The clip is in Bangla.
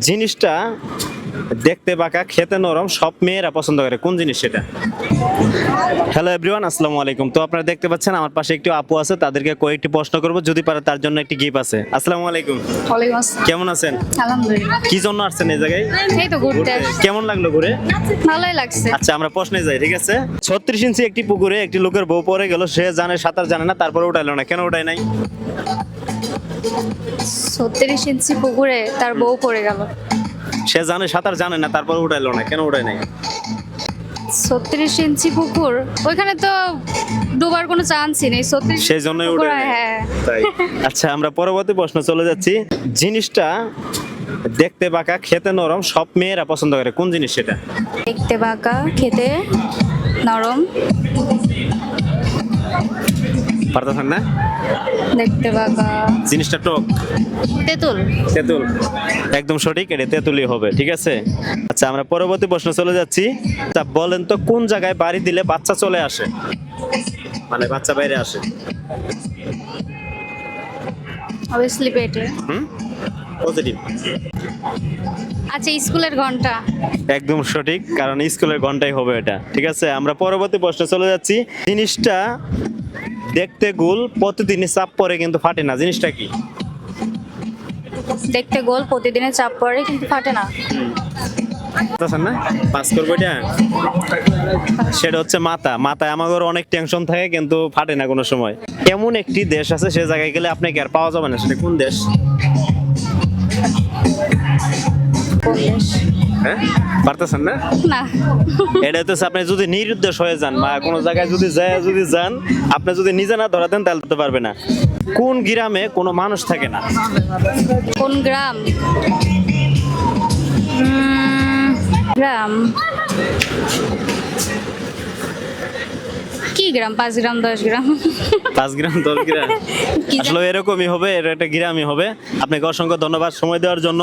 জিনিসটা দেখতে বাঁকা খেতে নরম সব মেয়েরা পছন্দ করে। কোন জিনিস সেটা? হ্যালো এভরিওয়ান আসসালামু আলাইকুম। তো আপনারা দেখতে পাচ্ছেন আমার পাশে একটি আপু আছে তাদেরকে কয়েকটি প্রশ্ন করব যদি পারে তার জন্য একটি গিফট আছে। আসসালামু আলাইকুম। কেমন আছেন? আলহামদুলিল্লাহ। কি জন্য আসছেন এই জায়গায়? এই তো ঘুরতে। কেমন লাগল ঘুরে? ভালোই লাগছে। আচ্ছা আমরা প্রশ্নে যাই ঠিক আছে? ছত্রিশ ইঞ্চি একটি পুকুরে একটি লোকের বউ পড়ে গেল সে জানে সাঁতার জানে না তারপরে উঠাইলো না। কেন উঠাই নাই? ছত্রিশ ইঞ্চি পুকুরে তার বউ পড়ে গেল। সে জানে সাঁতার জানে না তারপর উঠাইলো না কেন উঠাই নাই? ছত্রিশ ইঞ্চি পুকুর ওইখানে তো ডুবার কোনো চান্সই নেই ছত্রিশ সেই জন্যই উঠে হ্যাঁ। তাই। আচ্ছা আমরা পরবর্তী প্রশ্ন চলে যাচ্ছি। জিনিসটা দেখতে বাঁকা খেতে নরম সব মেয়েরা পছন্দ করে। কোন জিনিস সেটা? দেখতে বাঁকা খেতে নরম। পারতেছেন না? দেখতে বাঁকা জিনিসটা টক। তেঁতুল। তেঁতুল। একদম সঠিক এটা তেঁতুলই হবে ঠিক আছে? আচ্ছা আমরা পরবর্তী প্রশ্ন চলে যাচ্ছি। তা বলেন তো কোন জায়গায় বাড়ি দিলে বাচ্চা চলে আসে? মানে বাচ্চা বাইরে আসে। অবভিয়াসলি পেটে হুম? পজিটিভ আচ্ছা স্কুলের ঘণ্টা। একদম সঠিক কারণ স্কুলের ঘন্টাই হবে এটা ঠিক আছে? আমরা পরবর্তী প্রশ্নে চলে যাচ্ছি। জিনিসটা দেখতে গোল প্রতিদিনই চাপ পরে কিন্তু ফাটে না। জিনিসটা কি? দেখতে গোল প্রতিদিনে চাপ পরে কিন্তু ফাটে না। বুঝতেছেন না? পাস করব এটা? সেটা হচ্ছে মাথা। মাথায় আমাদের অনেক টেনশন থাকে কিন্তু ফাটে না কোনো সময়। এমন একটি দেশ আছে সে জায়গায় গেলে আপনাকে আর পাওয়া যাবে না। সেটা কোন দেশ? হ্যাঁ? পারতেছেন না? না। এটা হচ্ছে আপনি যদি নিরুদ্দেশ হয়ে যান বা কোনো জায়গায় যদি যায় যদি যান আপনি যদি নিজে না ধরা দেন তাহলে তো পারবে না। কোন গ্রামে কোনো মানুষ থাকে না? কোন গ্রাম? গ্রাম। কি গ্রাম? পাঁচ গ্রাম দশ গ্রাম। পাঁচ গ্রাম দশ গ্রাম। আসলে এরকমই হবে এর একটা গ্রামই হবে। আপনাকে অসংখ্য ধন্যবাদ সময় দেওয়ার জন্য।